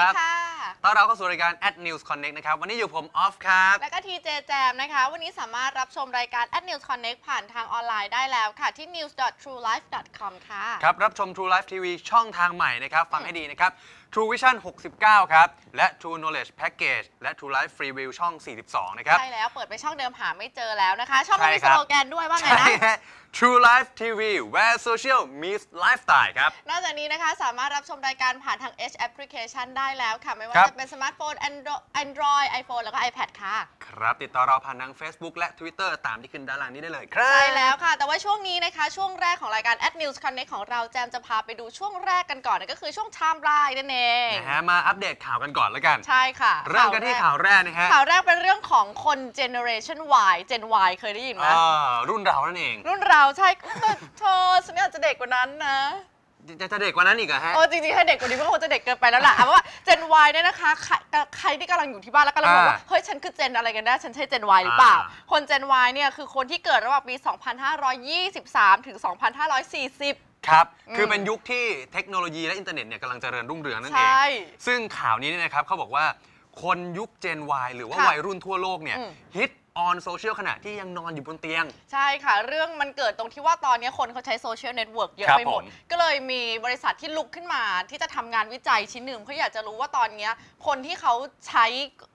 ดีค่ะต้อนรับเข้าสู่รายการ at news connect นะครับ วันนี้อยู่ผมออฟครับ แล้วก็ทีเจแจมนะคะ วันนี้สามารถรับชมรายการ at news connect ผ่านทางออนไลน์ได้แล้วค่ะ ที่ news.truelife.com ค่ะ ครับ รับชม True Life TV ช่องทางใหม่นะครับ ฟังให้ดีนะครับ True Vision 69 ครับ และ True Knowledge Package และ True Life Free View ช่อง 42 นะครับ ใช่แล้ว เปิดไปช่องเดิมหาไม่เจอแล้วนะคะ ช่องไม่มีใช่สครับโลแกนด้วยว่าไงใช่นะฮะ True Life TV where social meets lifestyle ครับ นอกจากนี้นะคะสามารถรับชมรายการผ่านทาง H application ได้แล้วค่ะ ไม่ว่าครับ จะเป็นสมาร์ทโฟน Andro- Android iPhone แล้วก็ iPad ค่ะ ครับ ติดต่อเราผ่านทาง Facebook และ Twitter ตามที่ขึ้นด้านล่างนี้ได้เลยครับ ใช่แล้วค่ะ แต่ว่าช่วงนี้นะคะ ช่วงแรกของรายการ at news connect ของเราแจมจะพาไปดูช่วงแรกกันก่อนนั่นก็คือช่วง time line นั่นเองนะฮะมาอัปเดตข่าวกันก่อนแล้วกัน ใช่ค่ะเริ่มกันที่ข่าวแรกนะฮะข่าวแรกเป็นเรื่องของคน generation Y Gen Y เคยได้ยินไหมอ่ารุ่นเรานั่นเอง รุ่นเราใช่แต่เธอฉันอาจจะเด็กกว่านั้นนะ จะจะเด็กกว่านั้นอีกเหรอฮะ โอ้จริงๆ ถ้าเด็กกว่านี้ก็คงจะเด็กเกินไปแล้วล่ะเอาเป็นว่า Gen Y เนี่ยนะคะใครใครที่กำลังอยู่ที่บ้านแล้วกำลังบอกว่า อ่าเฮ้ย ฉันคือ Gen อะไรกันแน่ฉันใช่ Gen Y หรือเปล่า อ่า คน Gen Y เนี่ยคือคนที่เกิดระหว่างปี 2523 ถึง 2540 ครับ อืมคือเป็นยุคที่เทคโนโลยีและอินเทอร์เน็ตเนี่ยกำลังเจริญรุ่งเรืองนั่นใชเอง่ซึ่งข่าวนี้เนี่ยนะครับเขาบอกว่าคนยุค Gen Y หรือว่าค่ะวัยรุ่นทั่วโลกเนี่ยอืมฮิต ออนโซเชียลขณะที่ยังนอนอยู่บนเตียง ใช่ค่ะ เรื่องมันเกิดตรงที่ว่าตอนนี้คนเขาใช้โซเชียลเน็ตเวิร์กเยอะครับไปหมดผมก็เลยมีบริษัทที่ลุกขึ้นมา ที่จะทำงานวิจัยชิ้นหนึ่งเขาอยากจะรู้ว่าตอนนี้คนที่เขาใช้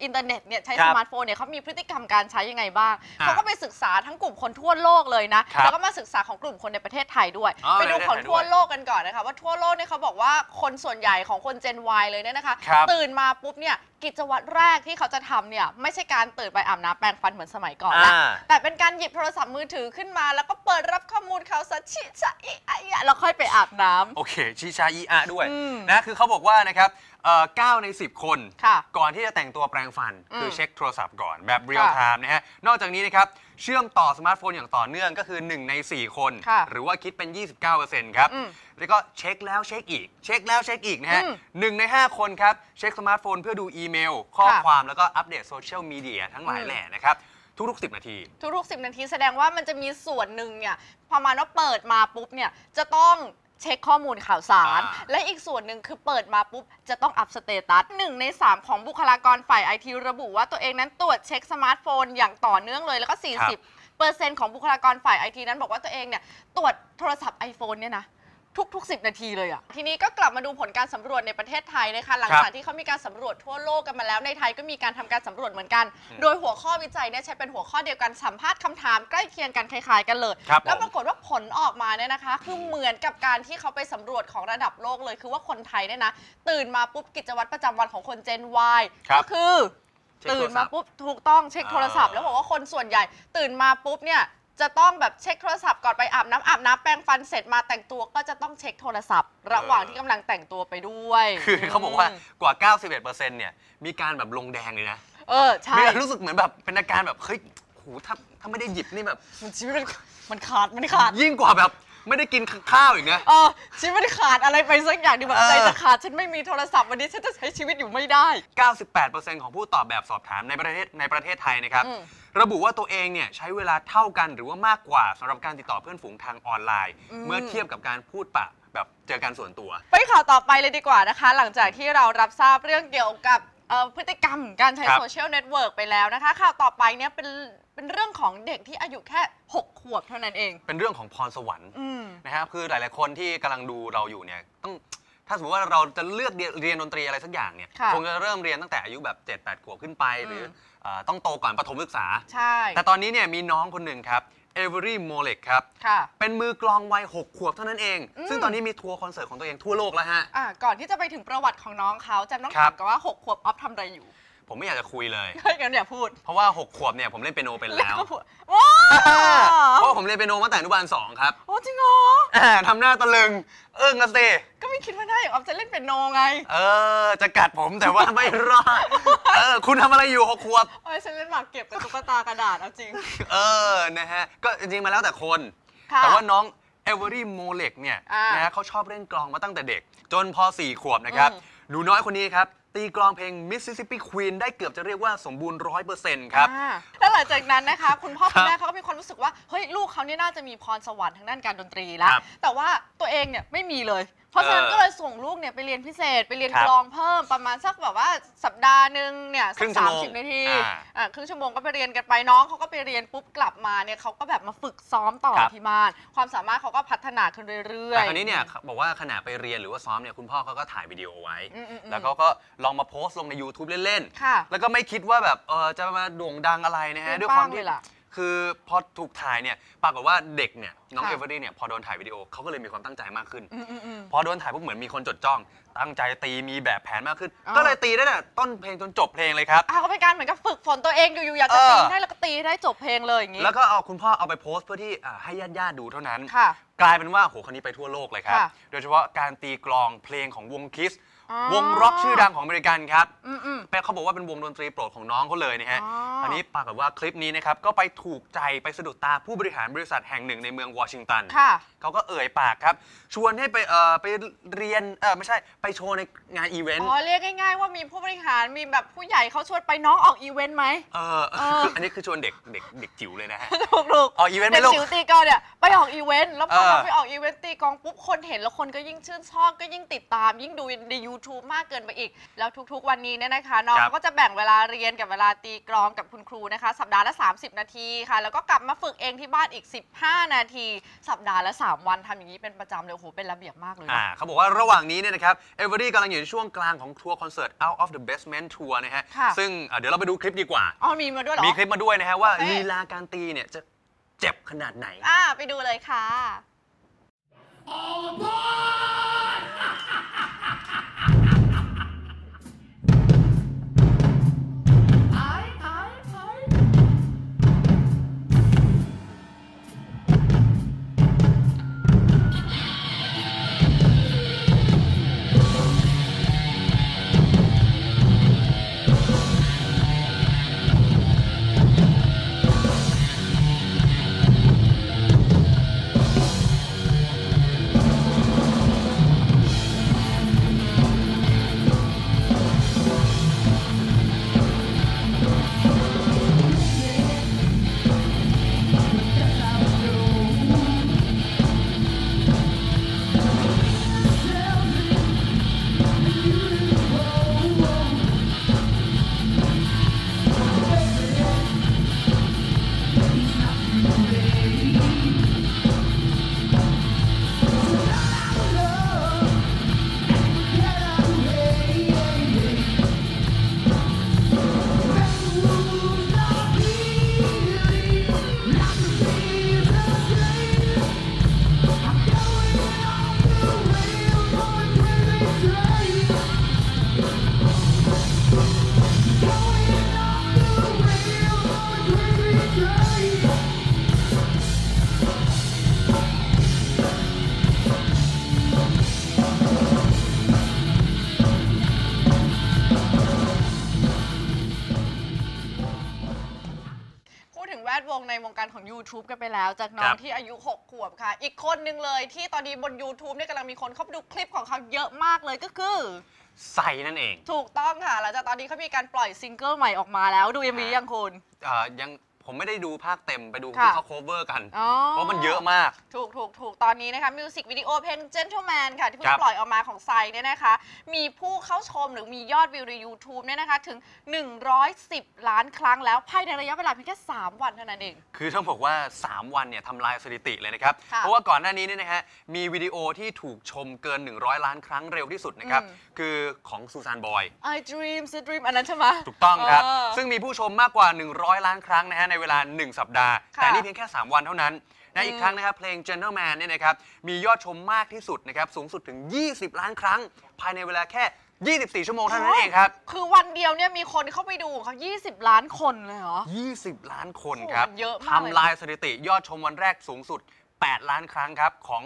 อินเทอร์เน็ตเนี่ยใช้ครัสบมาร์ทโฟนเนี่ยเขามีพฤติกรรมการใช้ยังไงบ้างอ่าเขาก็ไปศึกษาทั้งกลุ่มคนทั่วโลกเลยนะครับแล้วก็มาศึกษาของกลุ่มคนในประเทศไทยด้วยอ๋อไปดูของในประเทศไทยด้วยทั่วโลกกันก่อนนะคะว่าทั่วโลกเนี่ยเขาบอกว่าคนส่วนใหญ่ของคน Gen Y เลยเนี่ยนะคะครับตื่นมาปุ๊บเนี่ยกิจวัตรแรกที่เขาจะทำเนี่ยไม่ใช่การตื่นไปอาบน้ำแปรงฟันเหมือนสมัยก่อนละอ่า แต่เป็นการหยิบโทรศัพท์มือถือขึ้นมา แล้วก็เปิดรับข้อมูลข่าวสารชิชะอิอะอิอะแล้วค่อยไปอาบน้ำ โอเคชิชาอีอะด้วยอืมนะคือเขาบอกว่านะครับเอ่อ9ใน 10 คน ค่ะก่อนที่จะแต่งตัวแปรงฟันคือมเช็คโทรศัพท์ก่อนแบบเรียลไทม์นะฮะนอกจากนี้นะครับ เชื่อมต่อสมาร์ทโฟนอย่างต่อเนื่องก็คือ 1 ใน 4 คน ค่ะหรือว่าคิดเป็น 29%ครับ อืมแล้วก็เช็คแล้วเช็คอีก เช็คแล้วเช็คอีกนะฮะอืมหนึ่งใน 5 คนครับ เช็คสมาร์ทโฟนเพื่อดูอีเมล ข้อค่ะความแล้วก็อัปเดตโซเชียลมีเดียทั้งหลายอืม แหล่นะครับ ทุกๆ 10 นาที ทุกๆสินาทีแสดงว่ามันจะมีส่วนหนึ่งเนี่ยประมาณว่าเปิดมาปุ๊บเนี่ยจะต้องเช็คข้อมูลข่าวสาร อ่า และอีกส่วนหนึ่งคือเปิดมาปุ๊บ จะต้องอัพสเตตัสหนึ่งใน 3 ของบุคลากรฝ่ายไอทีระบุว่าตัวเองนั้นตรวจเช็คสมาร์ทโฟนอย่างต่อเนื่องเลยแล้วก็ 40 เปอร์เซ็นต์ของบุคลากรฝ่ายไอทีนั้นบอกว่าตัวเองเนี่ยตรวจโทรศัพท์ iPhone เนี่ยนะ ทุก ๆ 10 นาทีเลยอะทีนี้ก็กลับมาดูผลการสำรวจในประเทศไทยนะคะ หลังจากที่เขามีการสำรวจทั่วโลกกันมาแล้วในไทยก็มีการทำการสำรวจเหมือนกันอืมโดยหัวข้อวิจัยเนี่ยใช้เป็นหัวข้อเดียวกันสัมภาษณ์คำถามใกล้เคียงกันคล้ายๆกันเลย ครับแล้วผม ปรากฏว่าผลออกมาเนี่ยนะคะ คือเหมือนกับการที่เขาไปสำรวจของระดับโลกเลย คือว่าคนไทยเนี่ยนะ ตื่นมาปุ๊บกิจวัตรประจำวันของคน Gen Y ครับ ก็คือ เช็คตื่นโทรศัมาพท์ปุ๊บถูกต้องเช็คโทรศัพท์ อ่าแล้วบอกว่าคนส่วนใหญ่ ตื่นมาปุ๊บเนี่ย จะต้องแบบเช็คโทรศัพท์ก่อนไปอาบน้ำอาบน้ำแปรงฟันเสร็จมาแต่งตัวก็จะต้องเช็คโทรศัพท์ ระหว่างที่กำลังแต่งตัวไปด้วยคือเขาบอกว่าอืมกว่า 91%เนี่ยมีการแบบลงแดงเลยนะเออใช่มีความรู้สึกเหมือนแบบเป็นอาการแบบเฮ้ยโหถ้าถ้าไม่ได้หยิบนี่แบบ มันชีวิตมันมันขาดมันขาด ยิ่งกว่าแบบไม่ได้กินข้าวอีกนะ เออชีวิตมันขาดอะไรไปสักอย่างดีแบบเออ ใจจะขาดฉันไม่มีโทรศัพท์วันนี้ฉันจะใช้ชีวิตอยู่ไม่ได้ 98%ของผู้ตอบแบบสอบถามในประเทศในประเทศไทยนะครับ อืม ระบุว่าตัวเองเนี่ยใช้เวลาเท่ากันหรือว่ามากกว่าสำหรับการติดต่อเพื่อนฝูงทางออนไลน์ เมื่อเทียบกับการพูดปะแบบเจอกันส่วนตัว ไปข่าวต่อไปเลยดีกว่านะคะ หลังจากที่เรารับทราบเรื่องเกี่ยวกับเอ่อพฤติกรรมการใช้ครับ โซเชียลเน็ตเวิร์กไปแล้วนะคะ ข่าวต่อไปเนี่ยเป็นเป็นเรื่องของเด็กที่อายุแค่ 6 ขวบเท่านั้นเอง เป็นเรื่องของพรสวรรค์ อืม นะครับคือหลาย ๆ คนที่กำลังดูเราอยู่เนี่ยต้องถ้าสมมติว่าเราจะเลือกเรียนเรียนดนตรีอะไรสักอย่างเนี่ยค่ะคงจะเริ่มเรียนตั้งแต่อายุแบบ7-8ขวบขึ้นไป หรือเอ่อ ต้องโตก่อนประถมศึกษา ใช่ แต่ตอนนี้เนี่ยมีน้องคนหนึ่งครับเอเวอรี่โมเลกครับ ค่ะ เป็นมือกลองวัย 6 ขวบเท่านั้นเองอืมซึ่งตอนนี้มีทัวร์คอนเสิร์ตของตัวเองทั่วโลกแล้วฮะ อะก่อนที่จะไปถึงประวัติของน้องเขาจำต้องครัถาบมกันว่า 6 ขวบออฟทำอะไรอยู่ ผมไม่อยากจะคุยเลย เฮ้ยงั้นอย่าพูดเพราะว่า 6 ขวบเนี่ยผมเล่นเปียโนเป็นแล้ว ก็พูดว้าเพราะว่าผมเล่นเปียโนมาตั้งแต่อนุบาลสองครับโอ้จริงเหรอ อ่าทำหน้าตะลึงเอิ้งนะสิก็ไม่คิดว่าได้อย่างออฟจะเล่นเป็นโนไง เออ จะกัดผมแต่ว่าไม่รอด เออ คุณทำอะไรอยู่หกขวบเอ้ยฉันเล่นหมากเก็บกับตุ๊กตากระดาษเอาจริง เออ นะฮะ ก็จริงๆมาแล้วแต่คน ค่ะแต่ว่าน้องเอเวอรี่โมเลกเนี่ยอ่านนะฮะเขาชอบเล่นกลองมาตั้งแต่เด็ก จนพอ 4 ขวบนะครับ อืม หนูน้อยคนนี้ครับ ตีกลองเพลง Mississippi Queen ได้เกือบจะเรียกว่าสมบูรณ์ร้อยเปอร์เซ็นต์ครับ อ่าแล้วหลังจากนั้นนะคะ คุณพ่อครัคุณบแม่เขาก็มีความรู้สึกว่าเฮ้ยลูกเขาเนี่ยน่าจะมีพรสวรรค์ทางด้านการดนตรีแล้ว ครับแต่ว่าตัวเองเนี่ยไม่มีเลย เพราะฉะนั้นเออก็เลยส่งลูกเนี่ยไปเรียนพิเศษไปเรียนครับกลองเพิ่มประมาณสักแบบว่าสัปดาห์หนึ่งเนี่ยครึ่สักงชั่สาวมโมงสิบนาทีอ่าอ่าครึ่งชั่วโมงก็ไปเรียนกันไปน้องเขาก็ไปเรียนปุ๊บกลับมาเนี่ยเขาก็แบบมาฝึกซ้อมต่อครับที่บ้าน ความสามารถเขาก็พัฒนาขึ้นเรื่อยๆแต่คราวนี้เนี่ยบอกว่าขณะไปเรียนหรือว่าซ้อมเนี่ยคุณพ่อเขาก็ถ่ายวิดีโอไว้อืมอืมอืมแล้วก็ก็ลองมาโพสต์ลงใน YouTube เล่นค่ะๆแล้วก็ไม่คิดว่าแบบเออจะมาโด่งดังอะไรนะฮะเปรี้ยงด้วยความป้างที่เลยล่ะ คือพอถูกถ่ายเนี่ยปรากฏว่าเด็กเนี่ยน้องค่ะเอเวอรี่เนี่ยพอโดนถ่ายวิดีโอเขาก็เลยมีความตั้งใจมากขึ้นอืมอืมอืมพอโดนถ่ายปุ๊บเหมือนมีคนจดจ้อง ตั้งใจตีมีแบบแผนมากขึ้นอ๋อก็เลยตีได้แต่ต้นเพลงจนจบเพลงเลยครับอ่าก็เป็นการเหมือนกับฝึกฝนตัวเองอยู่ๆอยากจะเออตีให้แล้วก็ตีให้ได้จบเพลงเลยอย่างงี้แล้วก็เอาคุณพ่อเอาไปโพสต์เพื่อที่อ่าให้ญาติๆดูเท่านั้นค่ะกลายเป็นว่าโหคนนี้ไปทั่วโลกเลยครับค่ะโดยเฉพาะการตีกลองเพลงของวงคิสอ๋อ วงร็อกชื่อดังของอเมริกันครับอืมอืมเป็นเขาบอกว่าเป็นวงดนตรีโปรดของน้องเขาเลยนะฮะอ๋ออัอันนี้ปรากฏว่าคลิปนี้นะครับก็ไปถูกใจไปสะดุดตาผู้บริหารบริษัทแห่งหนึ่งในเมืองวอชิงตันค่ะเขาก็เอ่ยปากครับ ชวนให้ไปเอ่อไปเรียนเออไม่ใช่ไปโชว์ในงานอีเวนต์อ๋อเรียกง่ายๆว่ามีผู้บริหารมีแบบผู้ใหญ่เขาชวนไปน้องออกอีเวนต์ไหมเออเออคืออันนี้คือชวนเด็กเด็กเด็กจิ๋วเลยนะฮะถูกถูกออกอีเวนต์ไหมเด็กลูกจิ๋วตีกลองเนี่ยไปออกอีเวนต์แล้วพอเออเขาไปออกอีเวนต์ตีกลองปุ๊บคนเห็นแล้วคนก็ยิ่งชื่นชอบก็ยิ่งติดตามยิ่งดูใน YouTube มากเกินไปอีก แล้วทุกๆ วันนี้เนี่ยนะคะน้องครับเขาก็จะแบ่งเวลาเรียนกับเวลาตีกลองกับคุณครูนะคะ สัปดาห์ละ 30 นาทีค่ะ แล้วก็กลับมาฝึกเองที่บ้านอีก 15 นาที สัปดาห์ละ 3 วันทำอย่างนี้เป็นประจำเลยโอ้โหเป็นระเบียบมากเลยอ่านะเขาบอกว่าระหว่างนี้เนี่ยนะครับเอเวอรี่กำลังอยู่ในช่วงกลางของทัวร์คอนเสิร์ต Out of the Basement Tour นะฮะ ค่ะ ซึ่งอะเดี๋ยวเราไปดูคลิปดีกว่า อ๋อมีมาด้วยเหรอ มีคลิปมาด้วยนะฮะว่าโอเค ลีลาการตีเนี่ยจะเจ็บขนาดไหน อ่าไปดูเลยค่ะพูด ดวงในวงการของ YouTube กันไปแล้ว จากน้อคงรับที่อายุ 6 ขวบค่ะ อีกคนหนึ่งเลยที่ตอนนี้บน YouTube เนี่ยกำลังมีคนเข้าไปดูคลิปของเขาเยอะมากเลยก็คือ ใส่นั่นเองถูกต้องค่ะหลังจากตอนนี้เขามีการปล่อยซิงเกิลใหม่ออกมาแล้วดูยังมียังคุณ เอ่อยัง ผมไม่ได้ดูภาคเต็มไปดูค่ะที่เขา cover กัน อ๋อเพราะมันเยอะมาก ถูกถูกถูกตอนนี้นะคะมิวสิกวิดีโอเพลง Gentleman ค่ะ ที่เพิ่ครังบปล่อยออกมาของไซเนี่ยนะคะ มีผู้เข้าชมหรือมียอดวิวใน YouTube เนี่ยนะคะถึง 110 ล้านครั้งแล้ว ภายในระยะเวลาเพียงแค่ 3 วันเท่านั้นเอง คือต้องบอกว่า 3 วันเนี่ยทำลายสถิติเลยนะครับ ค่ะเพราะว่าก่อนหน้านี้เนี่ยนะฮะมีวิดีโอที่ถูกชมเกิน 100 ล้านครั้งเร็วที่สุดนะครับอืม คือของซูซานบอย I dream I dream อันนั้นใช่ไหม ถูกต้องครับ เออ ซึ่งมีผู้ชมมากกว่า 100 ล้านครั้งนะฮะในเวลา 1 สัปดาห์ค่ะแต่นี่เพียงแค่ 3 วันเท่านั้นนะอืมอีกครั้งนะครับเพลง Gentleman เนี่ยนะครับมียอดชมมากที่สุดนะครับสูงสุดถึง 20 ล้านครั้ง ภายในเวลาแค่ 24 ชั่วโมงเท่านั้นเองครับ คือวันเดียวเนี่ยมีคนเข้าไปดูของเขา20 ล้านคนเลยเหรอ 20 ล้านคนโอ้โหครับเยอะมากเลยนะทำลายสถิติยอดชมวันแรกสูงสุด 8 ล้านครั้งครับของ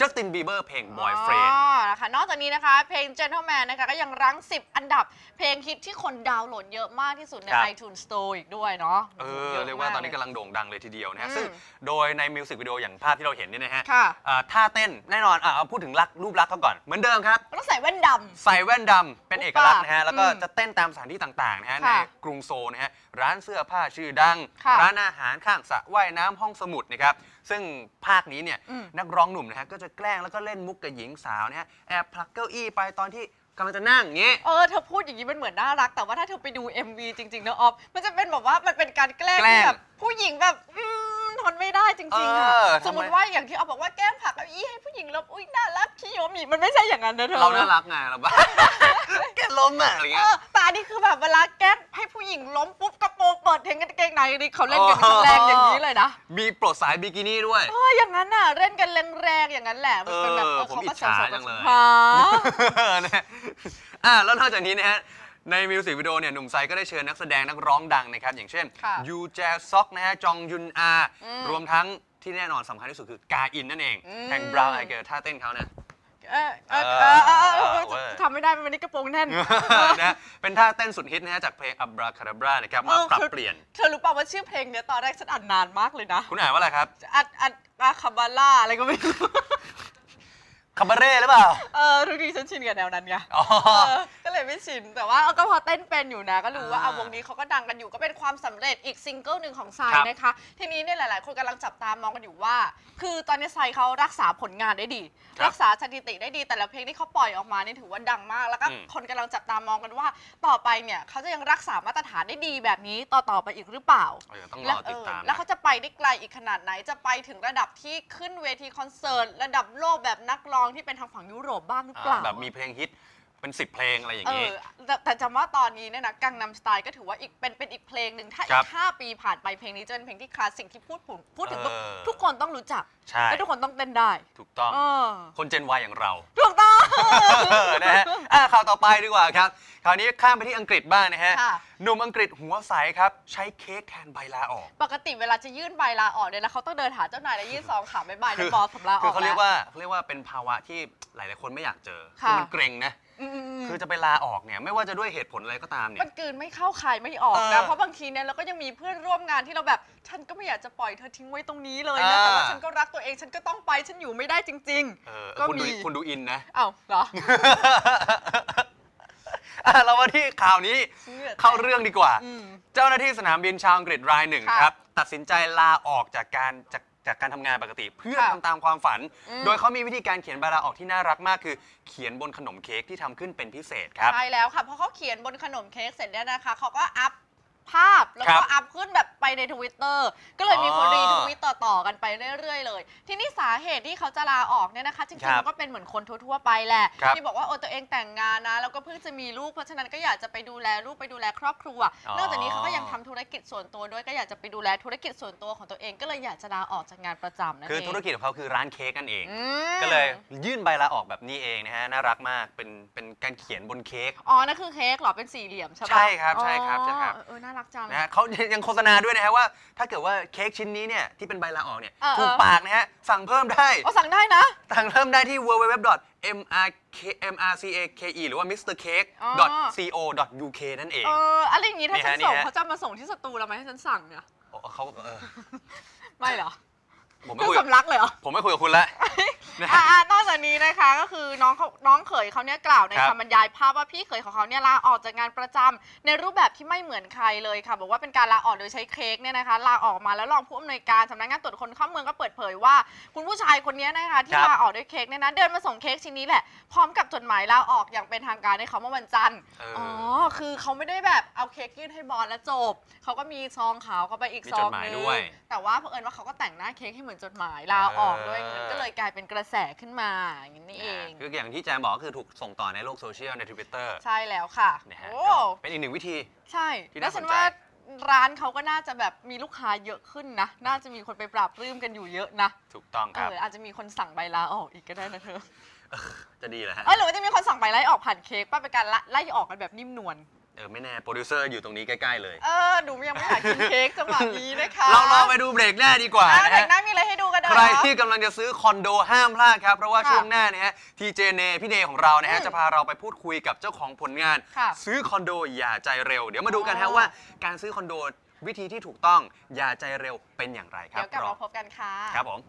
จัสตินบีเบอร์เพลง Boyfriend อ๋อนะคะนอกจากนี้นะคะ เพลง Gentleman นะคะก็ยังรั้ง 10 อันดับเพลงฮิตที่คนดาวน์โหลดเยอะมากที่สุดใน ครับ iTunes Store อีกด้วยเนาะเอโโหอเรียกว่าตอนนี้ม กำลังโด่งดังเลยทีเดียวนะฮะอืม ซึ่งโดยในมิวสิกวิดีโออย่างภาพที่เราเห็นเนี่ยนะฮะค่ะอ่าท่าเต้นแน่นอนอะเอาพูดถึงลักษณ์รูปลักษณ์เขาก่อน เหมือนเดิมครับ ต้องใส่แว่นดำ ใส่แว่นดำเป็นเอกลักษณ์นะฮะ แล้วก็อืมจะเต้นตามสถานที่ต่างๆนะฮะ ในค่ะกรุงโซลนะฮะ ร้านเสื้อผ้าชื่อดัง ค่ะร้านอาหารข้างสระว่ายน้ำห้องสมุดนะครับ ซึ่งภาคนี้เนี่ยอืมนักร้องหนุ่มนะฮะก็จะแกล้งแล้วก็เล่นมุกกับหญิงสาวนะฮะแอบผลักเก้าอี้ไปตอนที่กำลังจะนั่งอย่างงี้ เออเธอพูดอย่างนี้มันเหมือนน่ารัก แต่ว่าถ้าเธอไปดู MV จริงๆนะออฟมันจะเป็นแบบว่ามันเป็นการแกล้งแกล้งที่แบบผู้หญิงแบบอืม ทนไม่ได้จริงๆค่ะเออสมมทำติไมว่าอย่างที่ออฟบอกว่าแกล้งผลักเก้าอี้ให้ผู้หญิงล้มอุ้ยน่ารักขี้โยมีมันไม่ใช่อย่างนั้นนะเธอเราน่ารักไงเราบ้าแกล้มอะอะไรเอเงี้ย อแต่อันนี้คือแบบเวลาแกล้งให้ผู้หญิงล้มปุ๊บกระโปรงเปิดเทงกางเกงในนี่เขาเล่นกันอ๋อแรงอย่างนี้เลยนะ มีโปรดสายบิกินี่ด้วย เอออย่างนั้นน่ะเล่นกันแรงๆอย่างนั้นแหละมันเป็นแบบเออเออผมเขาอิก็จฉาสนๆจังเลยหานะฮะอะแล้วนอกจากนี้นะฮะ ในมิวสิกวิดีโอเนี่ยหนุ่มไซก็ได้เชิญนักแสดงนักร้องดังนะครับ อย่างเช่น ค่ะยูแจซอกนะฮะ จองยุนอา อืมรวมทั้งที่แน่นอนสำคัญที่สุดคือกาอินนั่นเอง อืม แห่งบราวน์ไอเกอร์ท่าเต้นเขานะ เออเออเออเออเออเออเว้ยทำไม่ได้มันวันนี้กระโปรงแน่นนะฮะเป็นท่าเต้นสุดฮิตนะฮะจากเพลง Abracadabra นะครับมาเออปรับคือ เปลี่ยน เธอรู้ป่าวว่าชื่อเพลงเนี้ยตอนแรกฉันอ่านนานมากเลยนะ คุณอ่านว่าอะไรครับ อัดอัดอาคาบาล่าอะไรก็ไม่รู้ คาบาเร่หรือเปล่า เออทุกทีฉันชินกับแนวนั้นไงอ๋อ เออก็เลยไม่ชิน แต่ว่าเอาก็พอเต้นเป็นอยู่นะ ก็รู้ว่าอ่าเอาวงนี้เขาก็ดังกันอยู่ก็เป็นความสำเร็จอีกซิงเกิลหนึ่งของไซครับ นะคะ ทีนี้เนี่ยหลาย ๆ คนกำลังจับตามองกันอยู่ว่า คือตอนนี้ไซเขารักษาผลงานได้ดีครับรักษาสถิติได้ดีแต่ละเพลงที่เขาปล่อยออกมานี่ถือว่าดังมาก แล้วก็อืม คนกำลังจับตามองกันว่า ต่อไปเนี่ยเขาจะยังรักษามาตรฐานได้ดีแบบนี้ต่อ ๆ ไปอีกหรือเปล่า เออต้องรแล้วอเอติดอตามแล้วนะเขาจะไปได้ไกลอีกขนาดไหน จะไปถึงระดับที่ขึ้นเวทีคอนเสิร์ต ระดับโลกแบบนักร้องที่เป็นทางฝั่งยุโรปบ้างหรือเปล่าอ่า แบบมีเพลงฮิตเป็น 10 เพลงอะไรอย่างเอนี้ อแต่แต่จำว่าตอนนี้เนี่ยนะกังนำสไตล์ก็ถือว่าอีกเป็นเป็นอีกเพลงหนึ่งถ้าคอีรักบห้าปีผ่านไปเพลงนี้จะเป็นเพลงที่คลาสสิกที่พูดผุนพูดถึงปุ๊บเออ ทุกคนต้องรู้จักใช่ และทุกคนต้องเต้นได้ถูกต้อง เออคนเจนวอย่างเรา ถูกต้อง นะฮะอะข่าวต่อไปดีกว่าครับคราวนี้ข้ามไปที่อังกฤษบ้างนะฮะ ค่ะ หนุ่มอังกฤษหัวใสครับ ใช้เค้กแทนใบลาออก ปกติเวลาจะยื่นใบลาออกเนี่ยนะเขาต้องเดินหาเจ้านายแล้วยื่นซองขาวใบใบในบอสำลาอคืออกเขาเรียกแล้ว ว่าเขาเรียกว่าเป็นภาวะที่หลาย ๆ คนไม่อยากเจอค่ะอมันเกรงนะอืมๆๆ คือจะไปลาออกเนี่ยไม่ว่าจะด้วยเหตุผลอะไรก็ตามเนี่มัยนกลืนไม่เข้าคายไม่ออกเอนะอเพราะบางทีเนี่ยเราก็ยังมีเพื่อนร่วมงานที่เราแบบ ฉันก็ไม่อยากจะปล่อยเธอทิ้งไว้ตรงนี้เลยนะอ่าแต่ว่าฉันก็รักตัวเองฉันก็ต้องไปฉันอยู่ไม่ได้จริงเออก็คุณดูมีคุณดูอินนะๆอ้าวเหรออะเรามาที่ข่าวนี้เชื่อเข้าเรื่องดีกว่าอืมเจ้าหน้าที่สนามบินชาวอังกฤษรายหนึ่งค่ะครับ ตัดสินใจลาออกจากการจาก จากการทำงานปกติ เพื่อค่ะทำตามความฝัน อืม โดยเขามีวิธีการเขียนใบลาออกที่น่ารักมากคือ เขียนบนขนมเค้กที่ทำขึ้นเป็นพิเศษครับ ใช่แล้วค่ะเพราะเขาเขียนบนขนมเค้กเสร็จเนี่ยนะคะเขาก็อัพ ภาพ แล้วครัก็บอัพขึ้นแบบไปในทวิตเตอร์ก็เลยมีคนอ๋อรีทวิตต่อๆกันไปเรื่อยๆเลย ทีนี้สาเหตุที่เขาจะลาออกเนี่ยนะคะจริครังๆบมันก็เป็นเหมือนคนทั่วๆไปแหละครับที่บอกว่าโอ้ตัวเองแต่งงานนะแล้วก็เพิ่งจะมีลูกเพราะฉะนั้นก็อยากจะไปดูแลลูกไปดูแลครอบครัวอ๋อนอกจากนี้เขาก็ยังทำธุรกิจส่วนตัวด้วยก็อยากจะไปดูแลธุรกิจส่วนตัวของตัวเองก็เลยอยากจะลาออกจากงานประจำนั่นเองคือธุรกิจของเขาคือร้านเค้กนั่นเองอืมก็เลยยื่นใบลาออกแบบนี้เองนะฮะน่ารักมากเป็นเป็นการเขียนบนเค้กอ๋อนั่นคือเค้กเหรอเป็นสี่เหลี่ยมใช่ปะใช่ครับใช่ครับใช่ครับอ๋อเออน่ารักจัง นะฮะเขายังโฆษณาด้วยนะฮะว่า ถ้าเกิดว่าเค้กชิ้นนี้เนี่ยที่เป็นใบลาออกเนี่ยเออ ถูกเออปากนะฮะสั่งเพิ่มได้อ๋อสั่งได้นะ สั่งเพิ่มได้ที่ www.mrcake หรือว่า mrcake.co.uk นั่นเอง เอออะไรอย่างงี้ถ้านี่ฉัฮะนส่งนี่ฮะ เขาจะมาส่งที่สตูเราไหมให้ฉันสั่งเนี่ย โอ้เขาเออไม่เหรอผมเคไม่รื่องคุยกับสำลักเลยเหรอ ผมไม่คุยกับคุณแล้ว นะอ่าฮะ อ่านอกจากนี้นะคะก็คือน้องเขาน้องเขยเขาเนี่ยกล่าวในครับคำบรรยายภาพว่าพี่เขยของเขาเนี่ยลาออกจากงานประจำในรูปแบบที่ไม่เหมือนใครเลยค่ะ บอกว่าเป็นการลาออกโดยใช้เค้กเนี่ยนะคะลาออกมาแล้วรองผู้อำนวยการสำนักงานตรวจคนเข้าเมืองก็เปิดเผยว่า คุณผู้ชายคนนี้นะคะที่ครับลาออกด้วยเค้กเนี่ยนะเดินมาส่งเค้กชิ้นนี้แหละพร้อมกับจดหมายลาออกอย่างเป็นทางการให้เขาเมื่อวันจันทร์เอออ๋อคือเขาไม่ได้แบบเอาเค้กยื่นให้บอลแล้วจบเขาก็มีซองขาวเข้าไปอีกมีซองจดหมายนึงด้วย แต่ว่าเผอิญว่าเขาก็แต่งหน้าเค้กให้เหมือนจดหมายลาออกด้วยเออมันก็เลยกลายเป็นกระแสขึ้นมาอย่างนี้นี่เอง คืออย่างที่แจมบอกก็คือถูกส่งต่อในโลกโซเชียลในทวิตเตอร์ใช่แล้วค่ะนะฮะโอ้ก็เป็นอีกหนึ่งวิธี ใช่ที่แล้น่าวฉันสนใจว่าร้านเขาก็น่าจะแบบมีลูกค้าเยอะขึ้นนะ น่าจะมีคนไปปรับปลื้มกันอยู่เยอะนะถูกต้องเอครับ ออาจจะมีคนสั่งใบลาออกอีกก็ได้นะเธอจะดีเหรอฮะ เออหรือว่าจะมีคนสั่งใบไล่ออกผ่านเค้กป้าเป็นการละไล่ออกกันแบบนิ่มนวลเออ ไม่แน่ โปรดิวเซอร์อยู่ตรงนี้ใกล้ ๆ เลย เออดูยังไม่อยากกินเค้กจังหวะนี้นะคะเราลองไปดูเบรกหน้าดีกว่าอะนะเบรฮะ กหน้ามีอะไร ให้ดูกันเด้อใครที่กำลังจะซื้อคอนโดห้ามพลาดครับ เพราะว่าค่ะช่วงหน้าเนี่ยฮะทีเจเนพี่เนของเรานะฮะอืมจะพาเราไปพูดคุยกับเจ้าของผลงาน ค่ะ ซื้อคอนโดอย่าใจเร็ว เดี๋ยวมาดูกันฮะอ๋อว่า การซื้อคอนโดวิธีที่ถูกต้องอย่าใจเร็วเป็นอย่างไรครัเดี๋บยวกลับรอมาพบกันค่ะ ครับผม